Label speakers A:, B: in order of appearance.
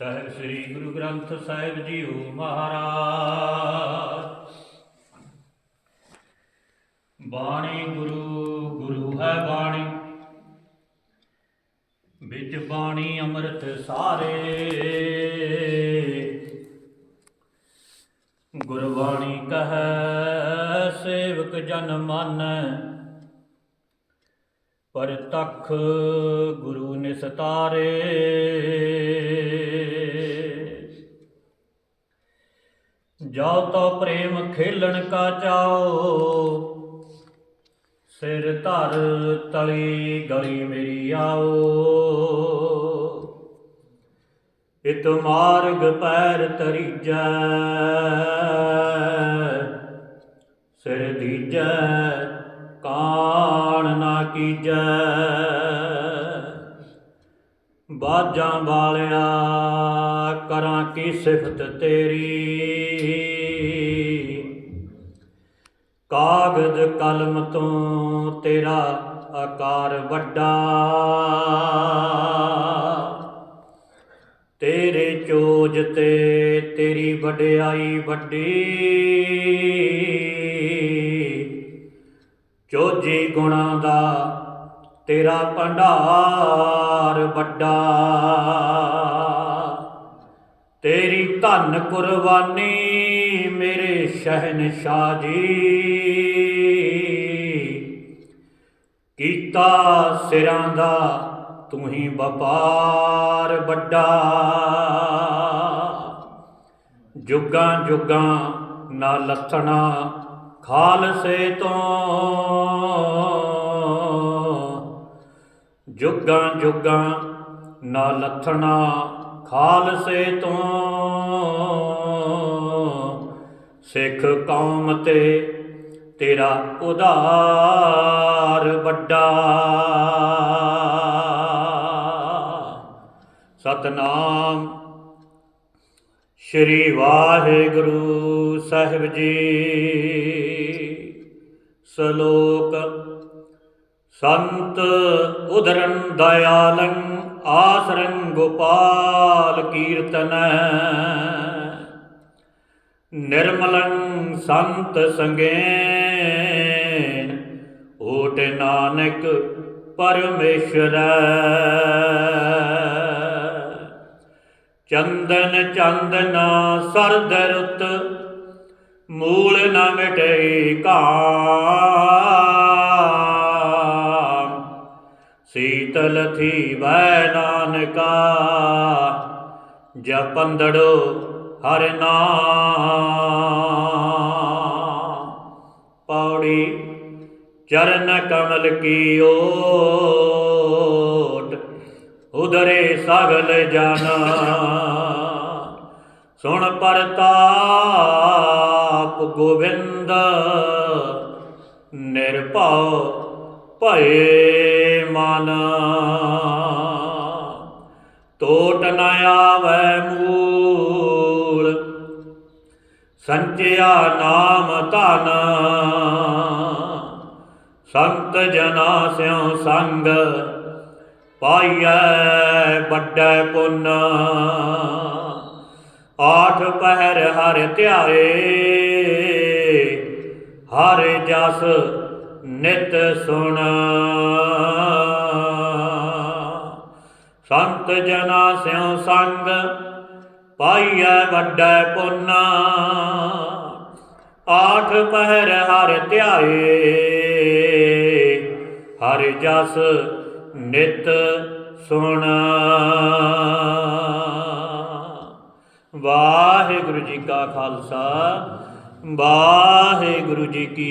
A: ਸਾਹਿਬ ਸ੍ਰੀ Guru Granth Sahib ji JIO ਮਹਾਰਾਜ। ਬਾਣੀ ਗੁਰੂ ਗੁਰੂ ਹੈ ਬਾਣੀ। ਵਿੱਚ ਬਾਣੀ ਅੰਮ੍ਰਿਤ ਸਾਰੇ। ਗੁਰਬਾਣੀ ਕਹੈ, ਸੇਵਕ ਜਨ ਮਾਨੈ। ਪਰ ਤਖ ਗੁਰੂ ਨਿਸਤਾਰੇ। ਜਾਉ ਤੋ ਪ੍ਰੇਮ ਖੇਲਣ ਕਾ ਚਾਓ ਸਿਰ ਧਰ ਤਲੀ ਗਲੀ ਮੇਰੀ ਆਓ ਇਤ ਮਾਰਗ ਪੈਰ ਤਰੀਜੈ ਸਿਰ ਦੀਜੈ ਕਾਣ ਨਾ ਕੀਜੈ। ਬਾਜਾਂ ਵਾਲਿਆ, ਕਰਾਂ ਕੀ ਸਿਫਤ ਤੇਰੀ? ਕਾਗਜ਼ ਕਲਮ ਤੋਂ ਤੇਰਾ ਆਕਾਰ ਵੱਡਾ। ਤੇਰੇ ਚੋਜ ਤੇ ਤੇਰੀ ਵਡਿਆਈ ਵੱਡੀ। ਚੋਜੀ ਗੁਣਾਂ ਦਾ ਤੇਰਾ ਭੰਡਾਰ। ਵੱਡਾ। ਤੇਰੀ ਧਨ ਕੁਰਬਾਨੀ ਮੇਰੇ ਸ਼ਹਿਨਸ਼ਾਹ ਜੀ। ਕੀਤਾ ਸਿਰਾਂ ਦਾ ਤੂੰ ਹੀ ਵਪਾਰ ਵੱਡਾ। ਜੁਗਾਂ ਜੁਗਾਂ ਨਾ ਲੱਥਣਾ ਖਾਲਸੇ ਤੋਂ ਜੁਗਾਂ ਜੁਗਾਂ ਨਾ ਲੱਥਣਾ ਖਾਲਸੇ ਤੋਂ। ਸਿੱਖ ਕੌਮ ਤੇ ਤੇਰਾ ਉਧਾਰ ਵੱਡਾ। ਸਤਨਾਮ ਸ਼੍ਰੀ ਵਾਹਿਗੁਰੂ ਸਾਹਿਬ ਜੀ। ਸ਼ਲੋਕ ਸੰਤ ਉਦਰਨ ਦਇਆਲੰ ਆਸਰੰ ਗੋਪਾਲ ਕੀਰਤਨ। ਨਿਰਮਲੰ ਸੰਤ ਸੰਗੇਨ, ਓਟ ਨਾਨਕ ਪਰਮੇਸ਼ਰ। ਚੰਦਨ ਚੰਦਨਾ ਸਰਦ ਰੁੱਤ, ਮੂਲ ਨ ਮਿਟਈ ਕਾਮ ਸੀਤਲ ਥੀ ਵੈ ਨਾਨਕਾ ਜਪੰਦੜੋ ਹਰਿ ਨਾਮ। ਪੌੜੀ ਚਰਨ ਕਮਲ ਕੀ ਓਟ ਉਦਰੇ ਸਗਲ ਜਨ। ਸੁਣ ਪ੍ਰਤਾਪ ਗੋਬਿੰਦ ਨਿਰਭਉ ਭਏ ਮਨ। ਟੋਟ ਨ ਆਵੈ ਮੂਲ। ਸੰਚਿਆ ਨਾਮ ਧਨ। ਸੰਤ ਜਨਾ ਸਿਉ ਸੰਗ ਪਾਈਐ ਵੱਡੈ ਪੁੰਨ। ਆਠ ਪਹਿਰ ਹਰ ਧਿਆਏ, ਹਰ ਜਸ ਨਿਤ ਸੁਣ। ਸੰਤ ਜਨਾ ਸਿਉ ਸੰਗ ਪਾਈਐ ਵੱਡੈ ਪੁੰਨ। ਆਠ ਪਹਿਰ ਹਰ ਧਿਆਏ, ਹਰ ਜਸ ਨਿਤ ਸੁਣ। ਵਾਹਿਗੁਰੂ ਜੀ ਕਾ ਖਾਲਸਾ, ਵਾਹਿਗੁਰੂ ਜੀ ਕੀ